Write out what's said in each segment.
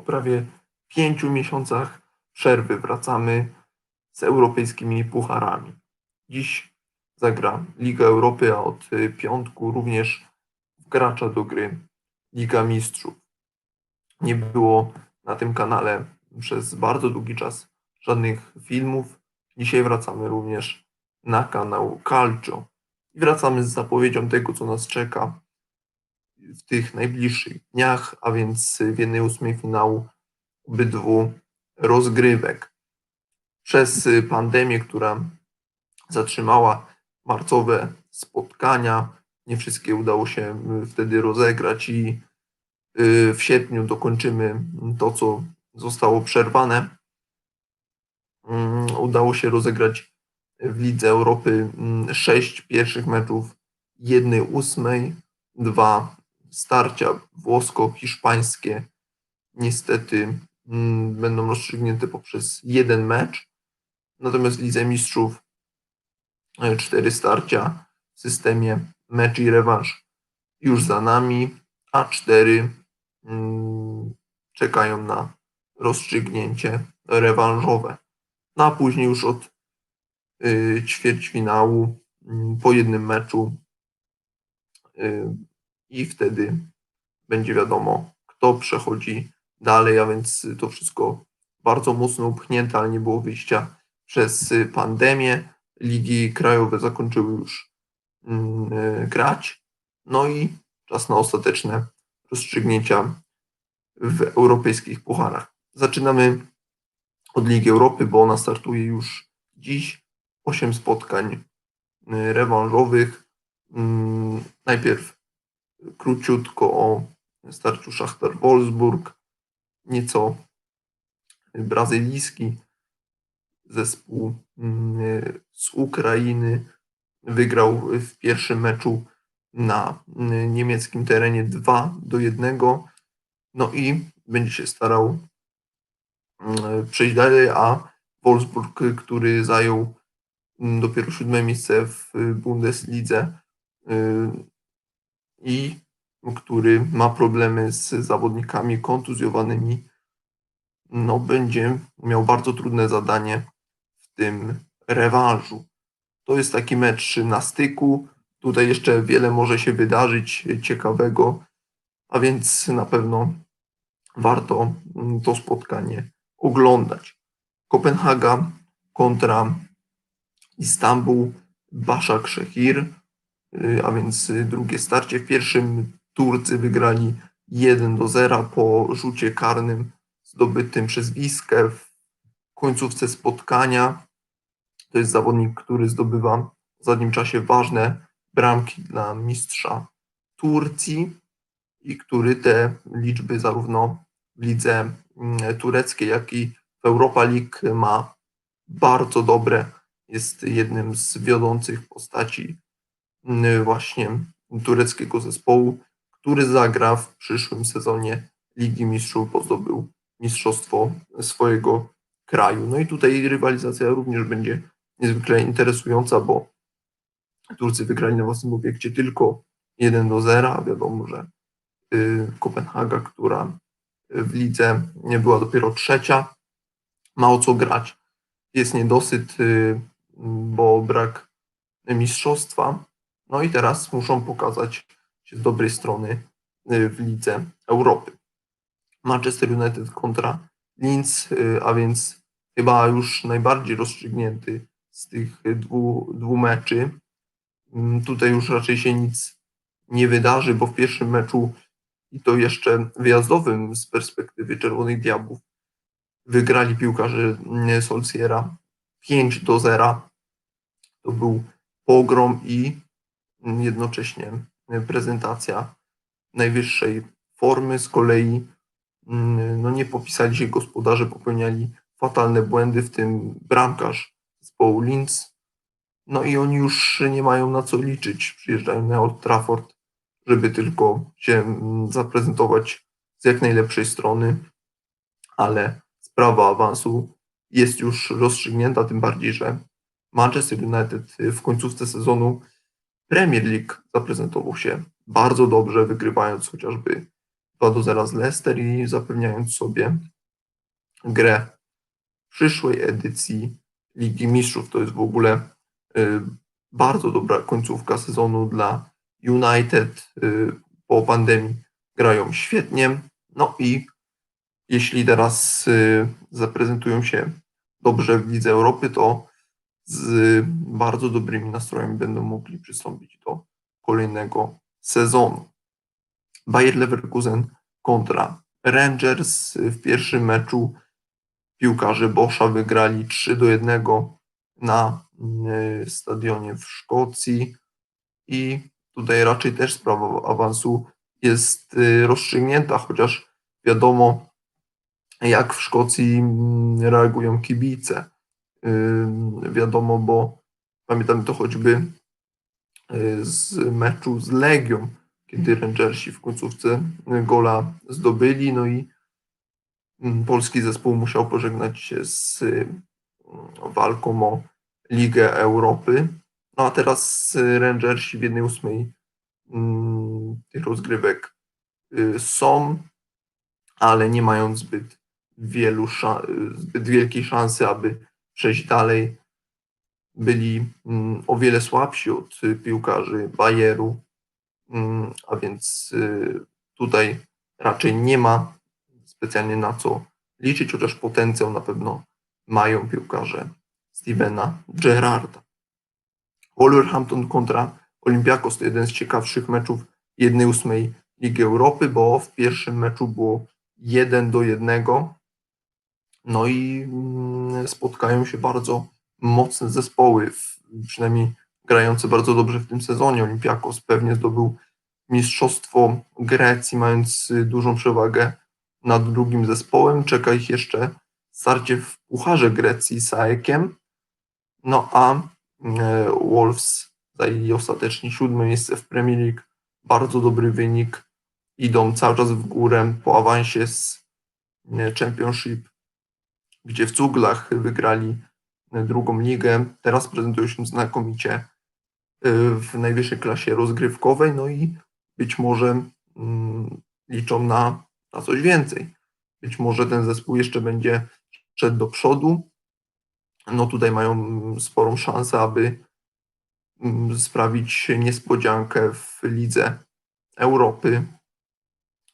Po prawie pięciu miesiącach przerwy wracamy z europejskimi pucharami. Dziś zagra Liga Europy, a od y, piątku również wkracza do gry Liga Mistrzów. Nie było na tym kanale przez bardzo długi czas żadnych filmów. Dzisiaj wracamy również na kanał Calcio i wracamy z zapowiedzią tego, co nas czeka w tych najbliższych dniach, a więc w jednej ósmej finału obydwu rozgrywek. Przez pandemię, która zatrzymała marcowe spotkania, nie wszystkie udało się wtedy rozegrać i y, w sierpniu dokończymy to, co zostało przerwane. Mm, Udało się rozegrać w Lidze Europy mm, sześć pierwszych meczów, jednej ósmej, dwa starcia włosko-hiszpańskie niestety mm, będą rozstrzygnięte poprzez jeden mecz. Natomiast w Lidze Mistrzów e, cztery starcia w systemie mecz i rewanż już za nami, a cztery mm, czekają na rozstrzygnięcie rewanżowe. No a później już od y, ćwierćfinału mm, po jednym meczu y, i wtedy będzie wiadomo, kto przechodzi dalej, a więc to wszystko bardzo mocno upchnięte, ale nie było wyjścia przez pandemię. Ligi krajowe zakończyły już mm, y, grać. No i czas na ostateczne rozstrzygnięcia w europejskich pucharach. Zaczynamy od Ligi Europy, bo ona startuje już dziś. Osiem spotkań y, rewanżowych. Mm, Najpierw króciutko o starciu Szachtar Wolfsburg, nieco brazylijski zespół mm, z Ukrainy wygrał w pierwszym meczu na mm, niemieckim terenie 2 do 1. No i będzie się starał mm, przejść dalej, a Wolfsburg, który zajął dopiero siódme miejsce w Bundeslidze y, i który ma problemy z zawodnikami kontuzjowanymi, no będzie miał bardzo trudne zadanie w tym rewanżu. To jest taki mecz na styku. Tutaj jeszcze wiele może się wydarzyć ciekawego, a więc na pewno warto to spotkanie oglądać. Kopenhaga kontra Istanbul, Baszak Szehir, y, a więc drugie starcie. W pierwszym Turcy wygrali 1 do 0 po rzucie karnym zdobytym przez Wiskę w końcówce spotkania. To jest zawodnik, który zdobywa w ostatnim czasie ważne bramki dla mistrza Turcji i który te liczby zarówno w lidze mm, tureckiej, jak i w Europa League ma bardzo dobre. Jest jednym z wiodących postaci właśnie tureckiego zespołu, który zagra w przyszłym sezonie Ligi Mistrzów, bo zdobył mistrzostwo swojego kraju. No i tutaj rywalizacja również będzie niezwykle interesująca, bo Turcy wygrali na własnym obiekcie tylko 1 do 0, a wiadomo, że y, Kopenhaga, która w lidze nie była dopiero trzecia, ma o co grać. Jest niedosyt, y, bo brak mistrzostwa. No i teraz muszą pokazać się z dobrej strony y, w lidze Europy. Manchester United kontra Linz, a więc chyba już najbardziej rozstrzygnięty z tych dwóch, dwóch meczy. Mm, Tutaj już raczej się nic nie wydarzy, bo w pierwszym meczu i to jeszcze wyjazdowym z perspektywy Czerwonych Diabłów wygrali piłkarze mm, Solskiera 5 do 0. To był pogrom i jednocześnie prezentacja najwyższej formy. Z kolei mm, no nie popisali się gospodarze, popełniali fatalne błędy, w tym bramkarz zespołu Linz. No i oni już nie mają na co liczyć. Przyjeżdżają na Old Trafford, żeby tylko się mm, zaprezentować z jak najlepszej strony, ale sprawa awansu jest już rozstrzygnięta, tym bardziej, że Manchester United w końcówce sezonu Premier League zaprezentował się bardzo dobrze, wygrywając chociażby 2 do 0 z Leicester i zapewniając sobie grę w przyszłej edycji Ligi Mistrzów. To jest w ogóle y, bardzo dobra końcówka sezonu dla United. Y, po pandemii grają świetnie. No i jeśli teraz y, zaprezentują się dobrze w Lidze Europy, to z bardzo dobrymi nastrojami będą mogli przystąpić do kolejnego sezonu. Bayer Leverkusen kontra Rangers w pierwszym meczu piłkarze Boscha wygrali 3 do 1 na y, stadionie w Szkocji i tutaj raczej też sprawa awansu jest y, rozstrzygnięta, chociaż wiadomo jak w Szkocji mm, reagują kibice. Y, wiadomo, bo pamiętam to choćby z meczu z Legią, kiedy Rangersi w końcówce gola zdobyli, no i mm, polski zespół musiał pożegnać się z mm, walką o Ligę Europy. No a teraz Rangersi w jednej ósmej mm, tych rozgrywek y, są, ale nie mają zbyt wielu zbyt wielkiej szansy, aby przejść dalej. Byli o wiele słabsi od piłkarzy Bayeru, Mm, a więc y, tutaj raczej nie ma specjalnie na co liczyć, chociaż potencjał na pewno mają piłkarze Stevena Gerrarda. Wolverhampton kontra Olympiakos to jeden z ciekawszych meczów 1-8 Ligi Europy, bo w pierwszym meczu było 1 do 1. No i mm, spotkają się bardzo mocne zespoły, przynajmniej grający bardzo dobrze w tym sezonie. Olympiakos pewnie zdobył Mistrzostwo Grecji, mając dużą przewagę nad drugim zespołem. Czeka ich jeszcze starcie w Pucharze Grecji z AEK-iem. No a e, Wolves zajęli ostatecznie siódme miejsce w Premier League. Bardzo dobry wynik. Idą cały czas w górę po awansie z e, Championship, gdzie w Cuglach wygrali e, drugą ligę. Teraz prezentują się znakomicie w najwyższej klasie rozgrywkowej, no i być może mm, liczą na, na coś więcej. Być może ten zespół jeszcze będzie szedł do przodu. No tutaj mają sporą szansę, aby mm, sprawić niespodziankę w lidze Europy.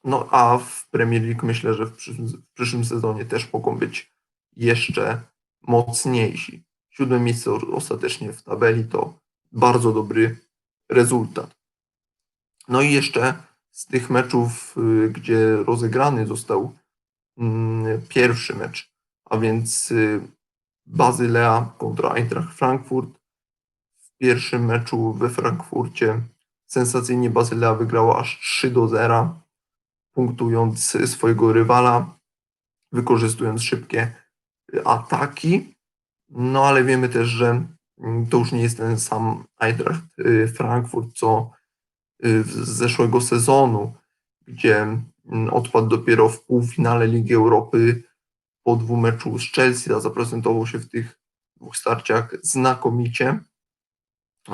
No a w Premier League myślę, że w przyszłym, w przyszłym sezonie też mogą być jeszcze mocniejsi. Siódme miejsce ostatecznie w tabeli to bardzo dobry rezultat. No i jeszcze z tych meczów, y, gdzie rozegrany został mm, pierwszy mecz, a więc y, Bazylea kontra Eintracht Frankfurt. W pierwszym meczu we Frankfurcie sensacyjnie Bazylea wygrała aż 3 do 0, punktując swojego rywala, wykorzystując szybkie ataki. No ale wiemy też, że Mm, to już nie jest ten sam Eintracht y, Frankfurt, co y, z zeszłego sezonu, gdzie mm, odpadł dopiero w półfinale Ligi Europy po dwumeczu z Chelsea, a zaprezentował się w tych dwóch starciach znakomicie. Y,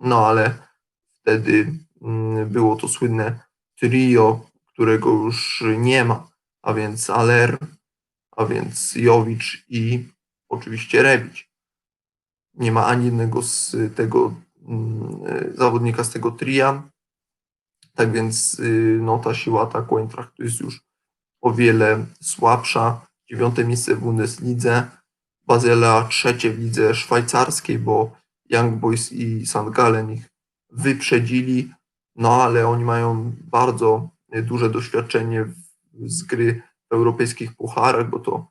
no ale wtedy mm, było to słynne trio, którego już nie ma, a więc Aler, a więc Jowicz i oczywiście Rebić nie ma ani jednego z tego mm, zawodnika z tego tria. Tak więc y, no, ta siła ataku Eintrachtu jest już o wiele słabsza. Dziewiąte miejsce w Bundeslidze, Bazela trzecie w lidze szwajcarskiej, bo Young Boys i St. Gallen ich wyprzedzili, no ale oni mają bardzo duże doświadczenie z gry w europejskich pucharach, bo to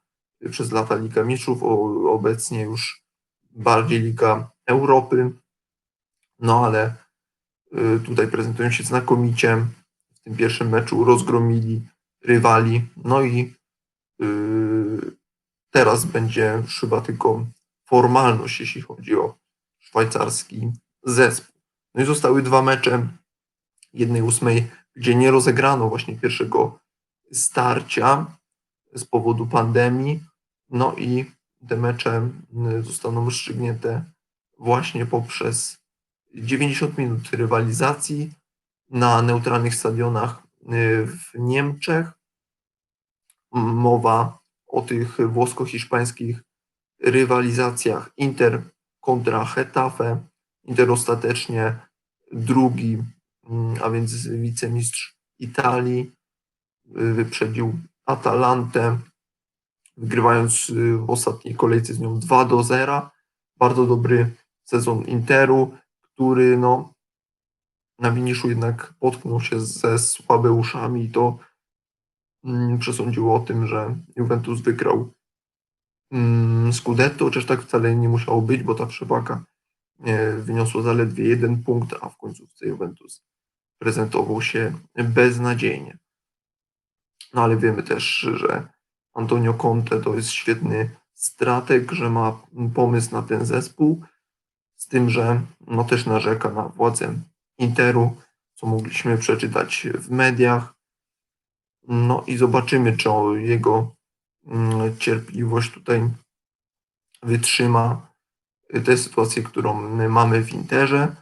przez lata Liga Mistrzów, obecnie już bardziej Liga Europy. No ale y, tutaj prezentują się znakomicie. W tym pierwszym meczu rozgromili rywali. No i y, teraz będzie chyba tylko formalność, jeśli chodzi o szwajcarski zespół. No i zostały dwa mecze, jednej ósmej, gdzie nie rozegrano właśnie pierwszego starcia z powodu pandemii. No i te mecze y, zostaną rozstrzygnięte właśnie poprzez 90 minut rywalizacji na neutralnych stadionach w Niemczech. Mowa o tych włosko-hiszpańskich rywalizacjach Inter kontra Getafe. Inter ostatecznie drugi, a więc wicemistrz Italii, wyprzedził Atalantę, wygrywając w ostatniej kolejce z nią 2 do 0. Bardzo dobry sezon Interu, który no, na finiszu jednak potknął się ze słabeuszami i to mm, przesądziło o tym, że Juventus wygrał mm, Scudetto, chociaż tak wcale nie musiało być, bo ta przewaga e, wyniosła zaledwie jeden punkt, a w końcówce Juventus prezentował się beznadziejnie. No ale wiemy też, że Antonio Conte to jest świetny strateg, że ma pomysł na ten zespół, z tym, że no też narzeka na władzę Interu, co mogliśmy przeczytać w mediach. No i zobaczymy, czy jego mm, cierpliwość tutaj wytrzyma tę sytuację, którą mamy w Interze.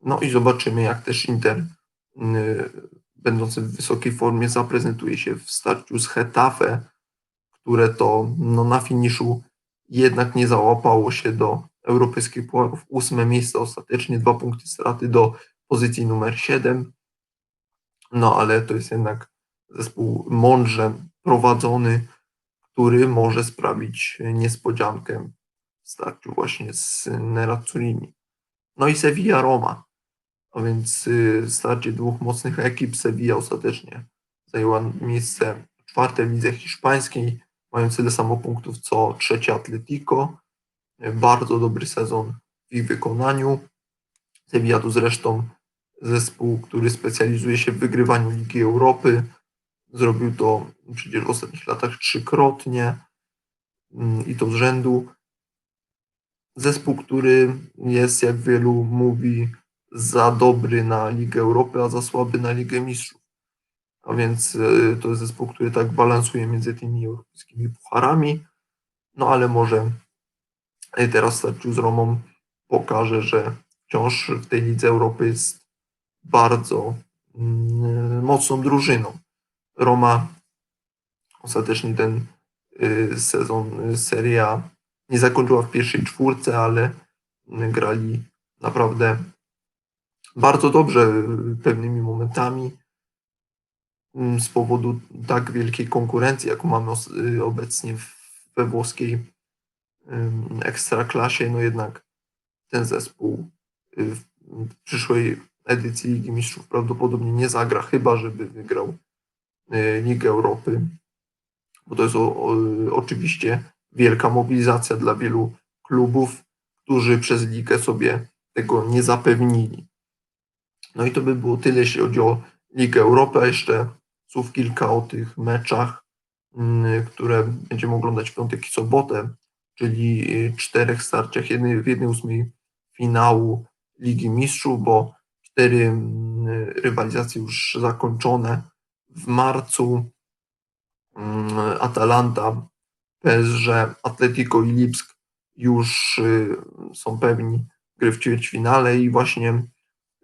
No i zobaczymy, jak też Inter, mm, będący w wysokiej formie, zaprezentuje się w starciu z Hetafe, które to no, na finiszu jednak nie załapało się do europejskich pucharów. Ósme miejsce ostatecznie, dwa punkty straty do pozycji numer 7. No ale to jest jednak zespół mądrze prowadzony, który może sprawić niespodziankę w starciu właśnie z Nerazzurimi. No i Sevilla Roma, a więc y, starcie dwóch mocnych ekip Sevilla ostatecznie zajęła miejsce czwarte w lidze hiszpańskiej, mając tyle samo punktów co trzecie Atletico. Bardzo dobry sezon w ich wykonaniu. Sevilla to zresztą zespół, który specjalizuje się w wygrywaniu Ligi Europy. Zrobił to przecież w ostatnich latach trzykrotnie mm, i to z rzędu. Zespół, który jest, jak wielu mówi, za dobry na Ligę Europy, a za słaby na Ligę Mistrzów. A więc e, to jest zespół, który tak balansuje między tymi europejskimi pucharami. No ale może teraz starciu z Romą pokaże, że wciąż w tej Lidze Europy jest bardzo mm, mocną drużyną. Roma ostatecznie ten y, sezon y, Serie A nie zakończyła w pierwszej czwórce, ale grali naprawdę bardzo dobrze y, pewnymi momentami mm, z powodu tak wielkiej konkurencji, jaką mamy obecnie we włoskiej ekstraklasie, no jednak ten zespół w przyszłej edycji Ligi Mistrzów prawdopodobnie nie zagra, chyba żeby wygrał e, Ligę Europy, bo to jest o, o, oczywiście wielka mobilizacja dla wielu klubów, którzy przez ligę sobie tego nie zapewnili. No i to by było tyle, jeśli chodzi o Ligę Europy, a jeszcze słów kilka o tych meczach, mm, które będziemy oglądać w piątek i sobotę, czyli czterech starciach, w jednej ósmej finału Ligi Mistrzów, bo cztery mm, rywalizacje już zakończone. W marcu mm, Atalanta, PSG, Atletico i Lipsk już y, są pewni gry w ćwierćfinale i właśnie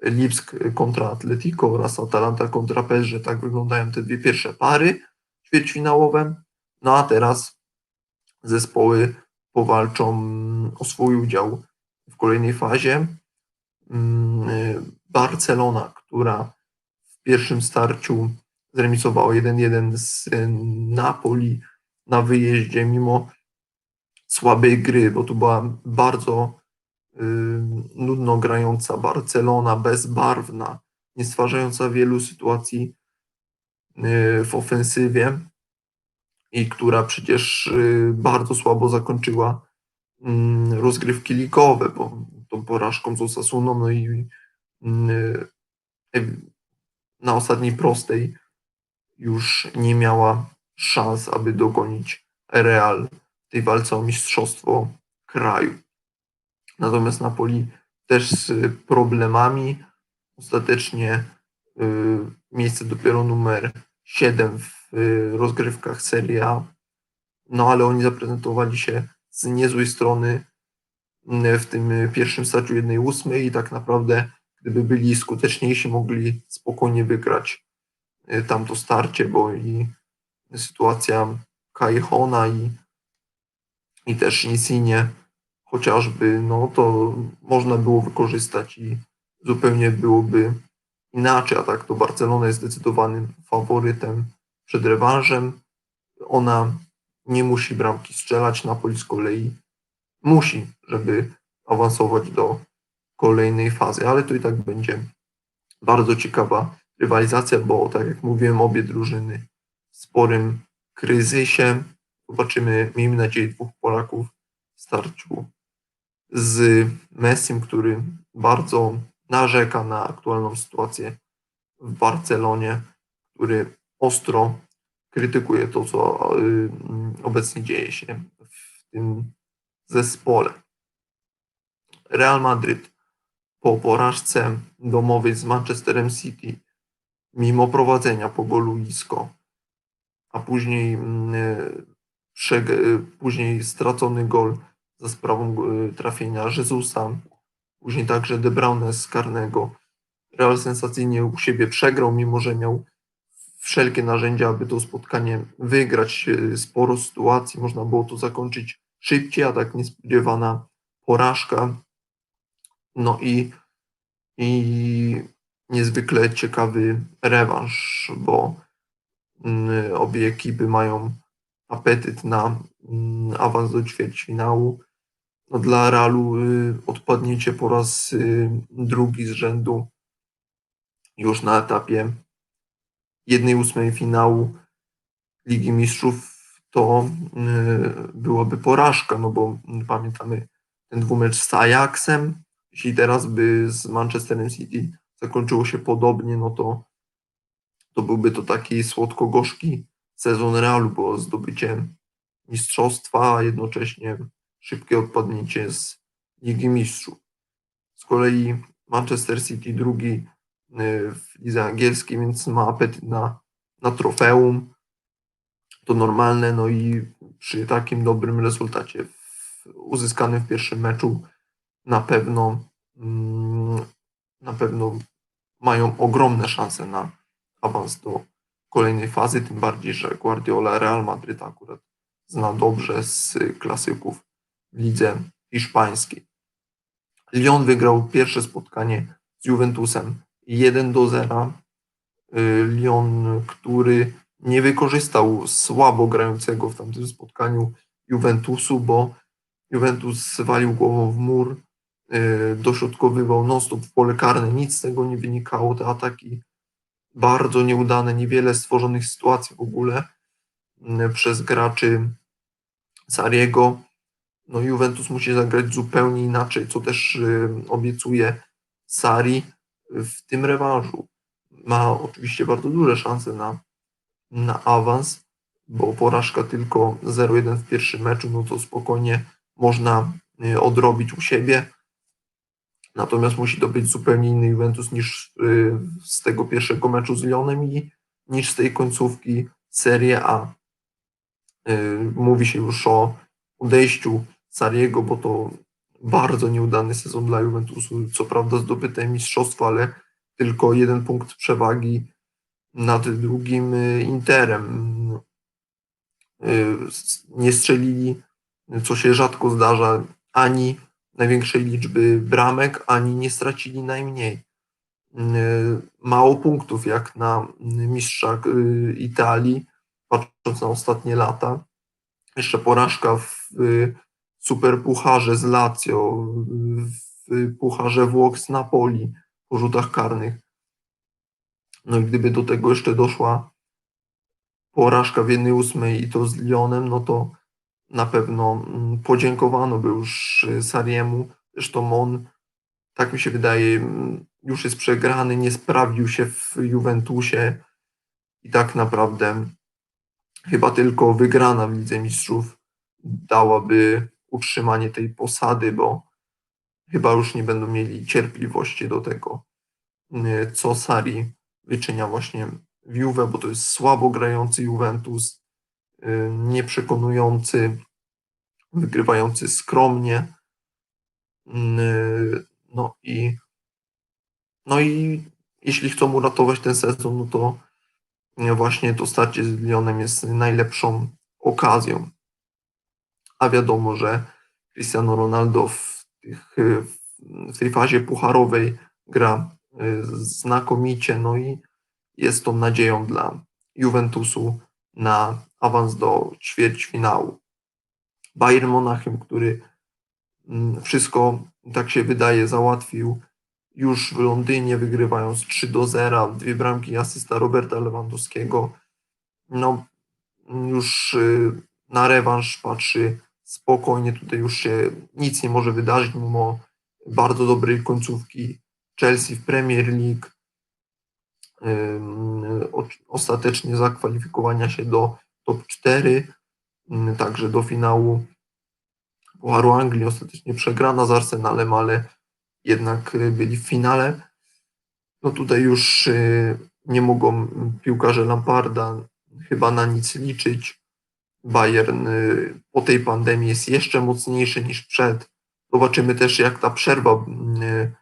Lipsk kontra Atletico oraz Atalanta kontra PSG, tak wyglądają te dwie pierwsze pary ćwierćfinałowe. No a teraz zespoły powalczą o swój udział w kolejnej fazie. Mm, y, Barcelona, która w pierwszym starciu zremisowała 1-1 z Napoli na wyjeździe, mimo słabej gry, bo to była bardzo y, nudno grająca Barcelona, bezbarwna, nie stwarzająca wielu sytuacji y, w ofensywie i która przecież y, bardzo słabo zakończyła rozgrywki ligowe, bo tą porażką z Osasuną, no i y, na ostatniej prostej już nie miała szans, aby dogonić Real w tej walce o mistrzostwo kraju. Natomiast Napoli też z problemami. Ostatecznie y, miejsce dopiero numer 7 w y, rozgrywkach Serie A. No ale oni zaprezentowali się z niezłej strony w tym pierwszym starciu 1-8 i tak naprawdę gdyby byli skuteczniejsi, mogli spokojnie wygrać y, tamto starcie, bo i sytuacja Kajhona i, i też Insigne chociażby, no to można było wykorzystać i zupełnie byłoby inaczej, a tak to Barcelona jest zdecydowanym faworytem przed rewanżem. Ona nie musi bramki strzelać, Napoli z kolei musi, żeby awansować do kolejnej fazy, ale to i tak będzie bardzo ciekawa rywalizacja, bo tak jak mówiłem, obie drużyny w sporym kryzysie. Zobaczymy, miejmy nadzieję, dwóch Polaków w starciu z Messim, który bardzo narzeka na aktualną sytuację w Barcelonie, który ostro krytykuje to, co y, obecnie dzieje się w tym zespole. Real Madryt po porażce domowej z Manchesterem City, mimo prowadzenia po golu Isco, a później, y, później stracony gol za sprawą y, trafienia Jezusa, później także De Bruyne z karnego. Real sensacyjnie u siebie przegrał, mimo że miał wszelkie narzędzia, aby to spotkanie wygrać. Y, sporo sytuacji, można było to zakończyć szybciej, a tak niespodziewana porażka. No i, i niezwykle ciekawy rewanż, bo mm, obie ekipy mają apetyt na mm, awans do ćwierćfinału. No dla Realu y, odpadnięcie po raz y, drugi z rzędu już na etapie jednej ósmej finału Ligi Mistrzów to y, byłaby porażka, no bo pamiętamy ten dwumecz z Ajaxem. Jeśli teraz by z Manchesterem City zakończyło się podobnie, no to, to byłby to taki słodko-gorzki sezon Realu, bo zdobycie mistrzostwa, a jednocześnie szybkie odpadnięcie z Ligi Mistrzów. Z kolei Manchester City drugi y, w lidze angielskiej, więc ma apetyt na, na trofeum. To normalne, no i przy takim dobrym rezultacie uzyskanym w pierwszym meczu na pewno mm, na pewno mają ogromne szanse na awans do kolejnej fazy, tym bardziej, że Guardiola Real Madryt akurat zna dobrze z klasyków lidze hiszpańskiej. Lyon wygrał pierwsze spotkanie z Juventusem 1 do 0. Y, Lyon, który nie wykorzystał słabo grającego w tamtym spotkaniu Juventusu, bo Juventus walił głową w mur, y, dośrodkowywał non-stop w pole karne, nic z tego nie wynikało, te ataki bardzo nieudane, niewiele stworzonych sytuacji w ogóle y, przez graczy Sariego. No Juventus musi zagrać zupełnie inaczej, co też y, obiecuje Sari w tym rewanżu. Ma oczywiście bardzo duże szanse na, na awans, bo porażka tylko 0-1 w pierwszym meczu, no to spokojnie można y, odrobić u siebie. Natomiast musi to być zupełnie inny Juventus niż y, z tego pierwszego meczu z Lyonem i niż z tej końcówki Serie A. Mówi się już o odejściu Sariego, bo to bardzo nieudany sezon dla Juventusu. Co prawda zdobyte mistrzostwo, ale tylko jeden punkt przewagi nad drugim y, Interem. Y, nie strzelili, co się rzadko zdarza, ani największej liczby bramek, ani nie stracili najmniej. Y, mało punktów jak na mistrza Italii, patrząc na ostatnie lata. Jeszcze porażka w superpucharze z Lazio, w pucharze Włoch z Napoli po rzutach karnych. No i gdyby do tego jeszcze doszła porażka w jednej ósmej i to z Lyonem, no to na pewno mm, podziękowano by już Sariemu. Zresztą on, tak mi się wydaje, mm, już jest przegrany, nie sprawdził się w Juventusie i tak naprawdę chyba tylko wygrana w Lidze Mistrzów dałaby utrzymanie tej posady, bo chyba już nie będą mieli cierpliwości do tego, y, co Sari wyczynia właśnie w Juve, bo to jest słabo grający Juventus, y, nieprzekonujący, wygrywający skromnie. Y, no i, no i jeśli chcą uratować ten sezon, no to właśnie to starcie z Lyonem jest najlepszą okazją. A wiadomo, że Cristiano Ronaldo w, tych, w tej fazie pucharowej gra y, znakomicie, no i jest tą nadzieją dla Juventusu na awans do ćwierćfinału. Bayern Monachium, który mm, wszystko, tak się wydaje, załatwił już w Londynie, wygrywając 3 do 0, dwie bramki asysta Roberta Lewandowskiego. No, już y, na rewanż patrzy spokojnie, tutaj już się nic nie może wydarzyć, mimo bardzo dobrej końcówki Chelsea w Premier League. Ostatecznie zakwalifikowania się do top 4, ym, także do finału Pucharu Anglii. Ostatecznie przegrana z Arsenalem, ale jednak y, byli w finale. No tutaj już y, nie mogą piłkarze Lamparda chyba na nic liczyć. Bayern y, po tej pandemii jest jeszcze mocniejszy niż przed. Zobaczymy też, jak ta przerwa y, y,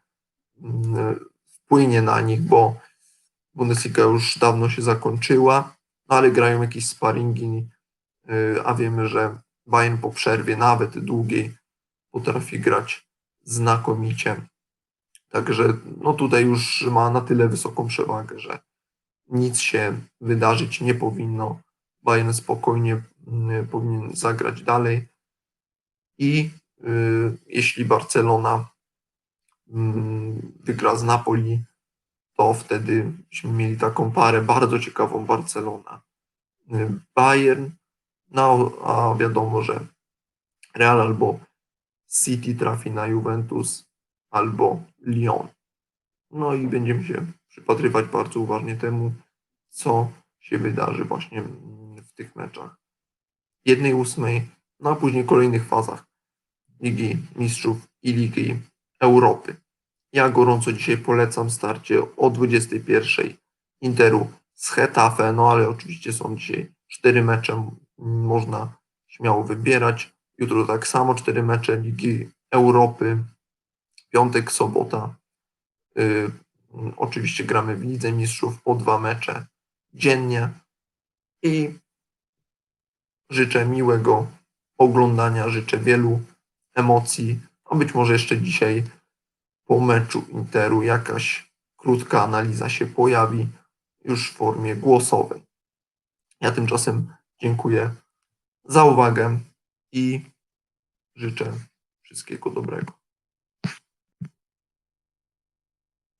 wpłynie na nich, bo Bundesliga już dawno się zakończyła, no ale grają jakieś sparingi, a wiemy, że Bayern po przerwie, nawet długiej, potrafi grać znakomicie. Także no tutaj już ma na tyle wysoką przewagę, że nic się wydarzyć nie powinno. Bayern spokojnie powinien zagrać dalej. I y, jeśli Barcelona y, wygra z Napoli, to wtedy byśmy mieli taką parę bardzo ciekawą Barcelona. y, Bayern, no a wiadomo, że Real albo City trafi na Juventus, albo Lyon. No i będziemy się przypatrywać bardzo uważnie temu, co się wydarzy właśnie w tych meczach. Jednej ósmej, no a później kolejnych fazach Ligi Mistrzów i Ligi Europy. Ja gorąco dzisiaj polecam starcie o 21 Interu z Hetafe, no ale oczywiście są dzisiaj cztery mecze, można śmiało wybierać. Jutro tak samo cztery mecze Ligi Europy, piątek, sobota. Y, oczywiście gramy w Lidze Mistrzów po dwa mecze dziennie i życzę miłego oglądania, życzę wielu emocji, a być może jeszcze dzisiaj po meczu Interu jakaś krótka analiza się pojawi już w formie głosowej. Ja tymczasem dziękuję za uwagę i życzę wszystkiego dobrego.